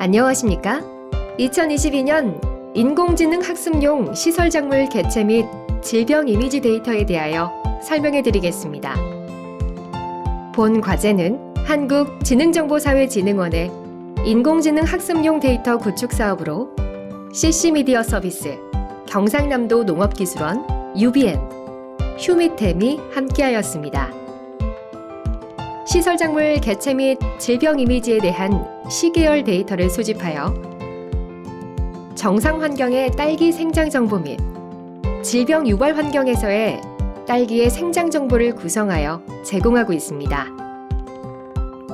안녕하십니까? 2022년 인공지능 학습용 시설 작물 개체 및 질병 이미지 데이터에 대하여 설명해 드리겠습니다. 본 과제는 한국지능정보사회진흥원의 인공지능 학습용 데이터 구축 사업으로 CC미디어 서비스, 경상남도 농업기술원, UBN, 휴미템이 함께하였습니다. 시설 작물 개체 및 질병 이미지에 대한 시계열 데이터를 수집하여 정상 환경의 딸기 생장 정보 및 질병 유발 환경에서의 딸기의 생장 정보를 구성하여 제공하고 있습니다.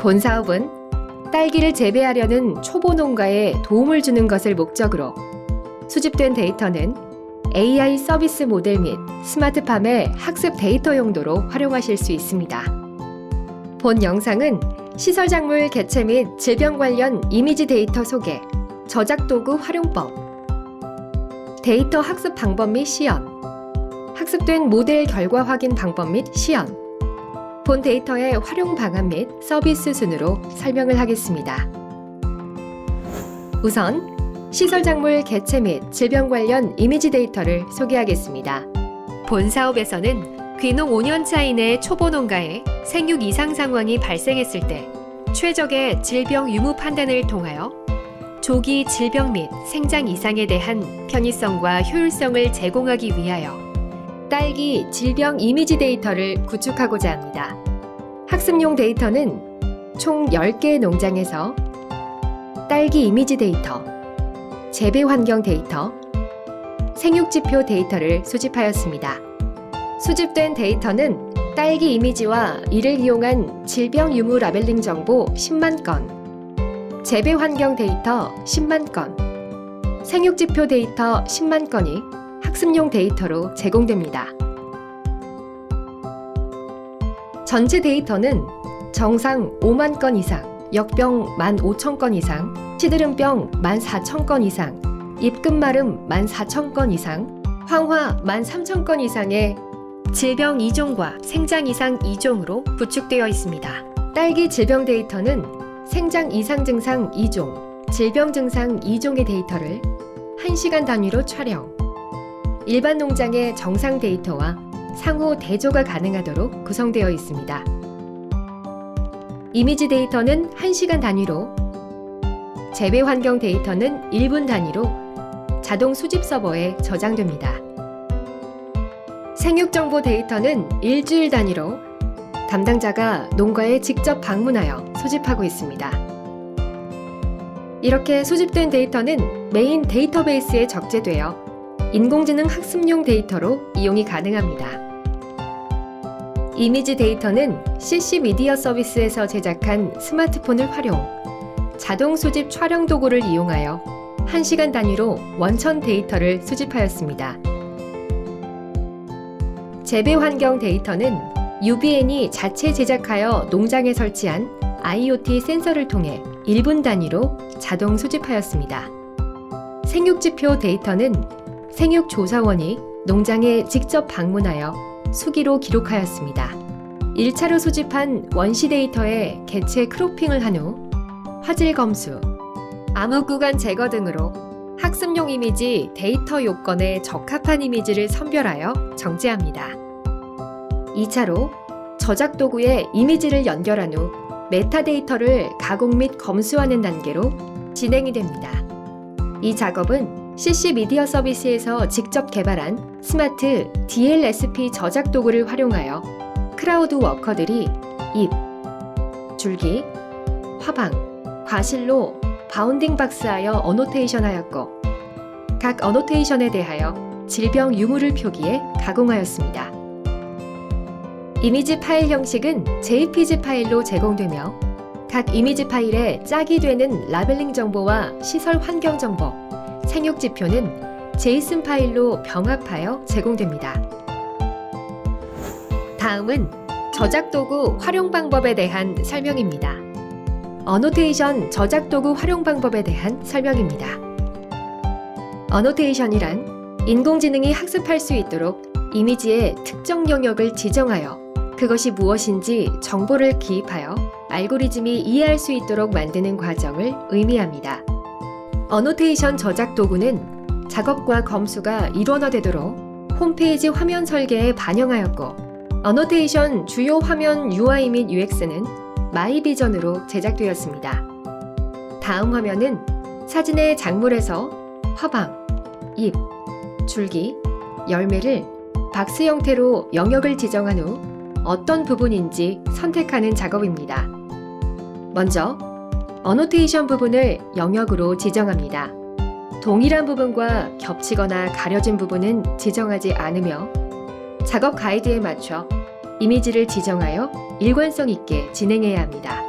본 사업은 딸기를 재배하려는 초보 농가에 도움을 주는 것을 목적으로 수집된 데이터는 AI 서비스 모델 및 스마트팜의 학습 데이터 용도로 활용하실 수 있습니다. 본 영상은 시설 작물 개체 및 질병 관련 이미지 데이터 소개, 저작 도구 활용법, 데이터 학습 방법 및 시연, 학습된 모델 결과 확인 방법 및 시연, 본 데이터의 활용 방안 및 서비스 순으로 설명을 하겠습니다. 우선 시설 작물 개체 및 질병 관련 이미지 데이터를 소개하겠습니다. 본 사업에서는 귀농 5년차 이내 초보 농가에 생육 이상 상황이 발생했을 때 최적의 질병 유무 판단을 통하여 조기 질병 및 생장 이상에 대한 편의성과 효율성을 제공하기 위하여 딸기 질병 이미지 데이터를 구축하고자 합니다. 학습용 데이터는 총 10개의 농장에서 딸기 이미지 데이터, 재배 환경 데이터, 생육 지표 데이터를 수집하였습니다. 수집된 데이터는 딸기 이미지와 이를 이용한 질병 유무 라벨링 정보 10만 건, 재배 환경 데이터 10만 건, 생육 지표 데이터 10만 건이 학습용 데이터로 제공됩니다. 전체 데이터는 정상 5만 건 이상, 역병 1만 5천 건 이상, 시드름병 1만 4천 건 이상, 입금마름 1만 4천 건 이상, 황화 1만 3천 건 이상의 질병 2종과 생장 이상 2종으로 구축되어 있습니다. 딸기 질병 데이터는 생장 이상 증상 2종, 질병 증상 2종의 데이터를 1시간 단위로 촬영. 일반 농장의 정상 데이터와 상호 대조가 가능하도록 구성되어 있습니다. 이미지 데이터는 1시간 단위로, 재배 환경 데이터는 1분 단위로 자동 수집 서버에 저장됩니다. 생육 정보 데이터는 일주일 단위로 담당자가 농가에 직접 방문하여 수집하고 있습니다. 이렇게 수집된 데이터는 메인 데이터베이스에 적재되어 인공지능 학습용 데이터로 이용이 가능합니다. 이미지 데이터는 CC 미디어 서비스에서 제작한 스마트폰을 활용, 자동 수집 촬영 도구를 이용하여 1시간 단위로 원천 데이터를 수집하였습니다. 재배 환경 데이터는 UBN이 자체 제작하여 농장에 설치한 IoT 센서를 통해 1분 단위로 자동 수집하였습니다. 생육지표 데이터는 생육조사원이 농장에 직접 방문하여 수기로 기록하였습니다. 1차로 수집한 원시 데이터에 개체 크로핑을 한 후 화질 검수, 암흑 구간 제거 등으로 학습용 이미지 데이터 요건에 적합한 이미지를 선별하여 정제합니다. 2차로 저작 도구에 이미지를 연결한 후 메타데이터를 가공 및 검수하는 단계로 진행이 됩니다. 이 작업은 CC 미디어 서비스에서 직접 개발한 스마트 DLSP 저작 도구를 활용하여 크라우드 워커들이 잎, 줄기, 화방, 과실로 바운딩 박스하여 어노테이션 하였고 각 어노테이션에 대하여 질병 유무를 표기해 가공하였습니다. 이미지 파일 형식은 JPG 파일로 제공되며 각 이미지 파일에 짝이 되는 라벨링 정보와 시설 환경 정보, 생육 지표는 제이슨 파일로 병합하여 제공됩니다. 다음은 저작 도구 활용 방법에 대한 설명입니다. 어노테이션 저작 도구 활용 방법에 대한 설명입니다. 어노테이션이란 인공지능이 학습할 수 있도록 이미지의 특정 영역을 지정하여 그것이 무엇인지 정보를 기입하여 알고리즘이 이해할 수 있도록 만드는 과정을 의미합니다. 어노테이션 저작 도구는 작업과 검수가 일원화되도록 홈페이지 화면 설계에 반영하였고 어노테이션 주요 화면 UI 및 UX는 마이비전으로 제작되었습니다. 다음 화면은 사진의 작물에서 화방, 잎, 줄기, 열매를 박스 형태로 영역을 지정한 후 어떤 부분인지 선택하는 작업입니다. 먼저 어노테이션 부분을 영역으로 지정합니다. 동일한 부분과 겹치거나 가려진 부분은 지정하지 않으며 작업 가이드에 맞춰 이미지를 지정하여 일관성 있게 진행해야 합니다.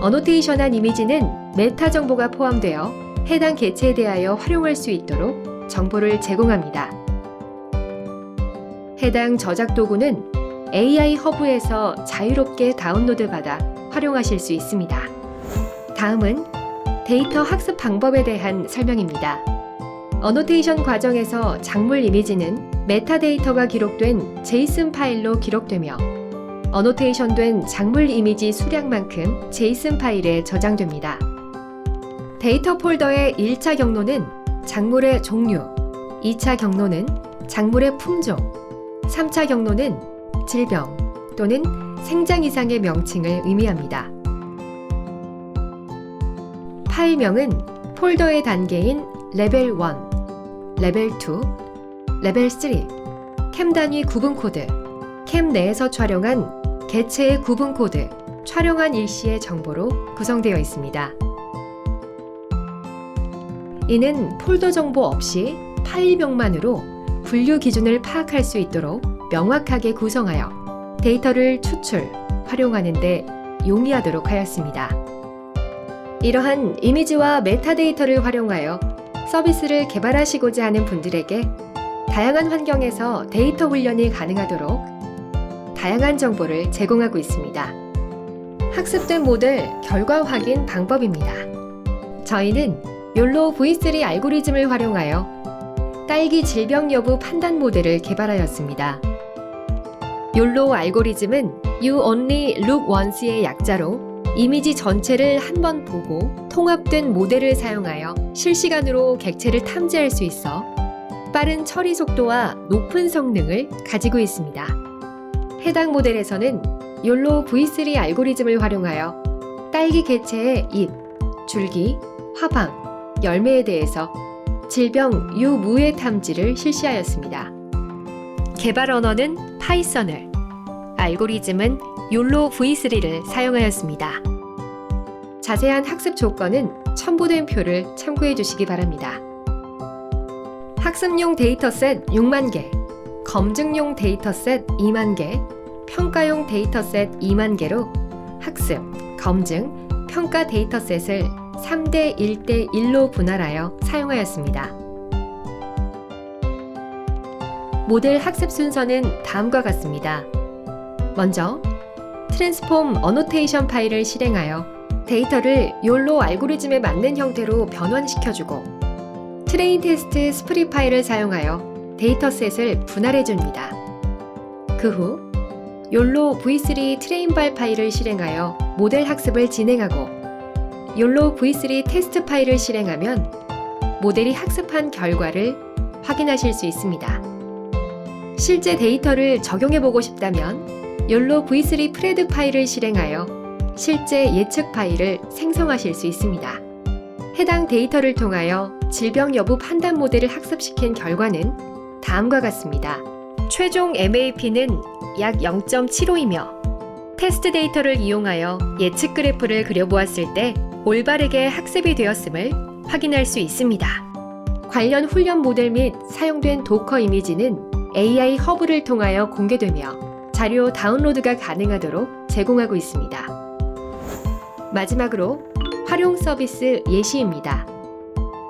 어노테이션한 이미지는 메타 정보가 포함되어 해당 개체에 대하여 활용할 수 있도록 정보를 제공합니다. 해당 저작 도구는 AI 허브에서 자유롭게 다운로드 받아 활용하실 수 있습니다. 다음은 데이터 학습 방법에 대한 설명입니다. 어노테이션 과정에서 작물 이미지는 메타데이터가 기록된 제이슨 파일로 기록되며 어노테이션 된 작물 이미지 수량만큼 제이슨 파일에 저장됩니다. 데이터 폴더의 1차 경로는 작물의 종류, 2차 경로는 작물의 품종, 3차 경로는 질병 또는 생장 이상의 명칭을 의미합니다. 파일명은 폴더의 단계인 레벨 1, 레벨 2, 레벨 3, 캠 단위 구분 코드, 캠 내에서 촬영한 개체의 구분 코드, 촬영한 일시의 정보로 구성되어 있습니다. 이는 폴더 정보 없이 파일명만으로 분류 기준을 파악할 수 있도록 명확하게 구성하여 데이터를 추출, 활용하는 데 용이하도록 하였습니다. 이러한 이미지와 메타데이터를 활용하여 서비스를 개발하시고자 하는 분들에게 다양한 환경에서 데이터 훈련이 가능하도록 다양한 정보를 제공하고 있습니다. 학습된 모델 결과 확인 방법입니다. 저희는 욜로 V3 알고리즘을 활용하여 딸기 질병 여부 판단 모델을 개발하였습니다. 욜로 알고리즘은 You Only Look Once의 약자로 이미지 전체를 한 번 보고 통합된 모델을 사용하여 실시간으로 객체를 탐지할 수 있어 빠른 처리 속도와 높은 성능을 가지고 있습니다. 해당 모델에서는 욜로 V3 알고리즘을 활용하여 딸기 개체의 잎, 줄기, 화방, 열매에 대해서 질병 유무의 탐지를 실시하였습니다. 개발 언어는 파이썬을, 알고리즘은 욜로 V3를 사용하였습니다. 자세한 학습 조건은 첨부된 표를 참고해 주시기 바랍니다. 학습용 데이터셋 6만 개, 검증용 데이터셋 2만 개, 평가용 데이터셋 2만 개로 학습, 검증, 평가 데이터셋을 3대 1대 1로 분할하여 사용하였습니다. 모델 학습 순서는 다음과 같습니다. 먼저 트랜스폼 어노테이션 파일을 실행하여 데이터를 욜로 알고리즘에 맞는 형태로 변환시켜주고 트레인 테스트 스프리 파일을 사용하여 데이터셋을 분할해줍니다. 그 후 욜로 V3 트레인발 파일을 실행하여 모델 학습을 진행하고 욜로 V3 테스트 파일을 실행하면 모델이 학습한 결과를 확인하실 수 있습니다. 실제 데이터를 적용해보고 싶다면 욜로 V3 프레드 파일을 실행하여 실제 예측 파일을 생성하실 수 있습니다. 해당 데이터를 통하여 질병 여부 판단 모델을 학습시킨 결과는 다음과 같습니다. 최종 MAP는 약 0.75이며 테스트 데이터를 이용하여 예측 그래프를 그려보았을 때 올바르게 학습이 되었음을 확인할 수 있습니다. 관련 훈련 모델 및 사용된 도커 이미지는 AI 허브를 통하여 공개되며 자료 다운로드가 가능하도록 제공하고 있습니다. 마지막으로 활용 서비스 예시입니다.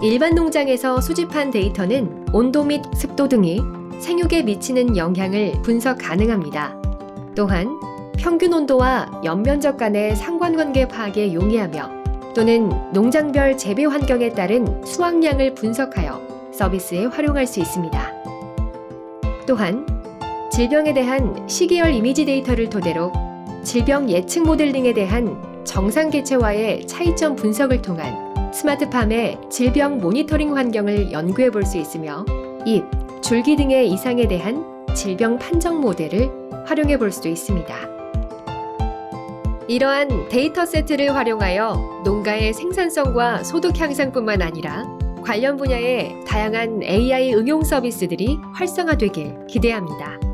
일반 농장에서 수집한 데이터는 온도 및 습도 등이 생육에 미치는 영향을 분석 가능합니다. 또한 평균 온도와 연면적 간의 상관관계 파악에 용이하며 또는 농장별 재배 환경에 따른 수확량을 분석하여 서비스에 활용할 수 있습니다. 또한 질병에 대한 시계열 이미지 데이터를 토대로 질병 예측 모델링에 대한 정상 개체와의 차이점 분석을 통한 스마트팜의 질병 모니터링 환경을 연구해 볼 수 있으며 잎, 줄기 등의 이상에 대한 질병 판정 모델을 활용해 볼 수도 있습니다. 이러한 데이터 세트를 활용하여 농가의 생산성과 소득 향상뿐만 아니라 관련 분야의 다양한 AI 응용 서비스들이 활성화되길 기대합니다.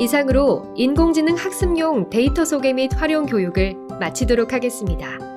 이상으로 인공지능 학습용 데이터 소개 및 활용 교육을 마치도록 하겠습니다.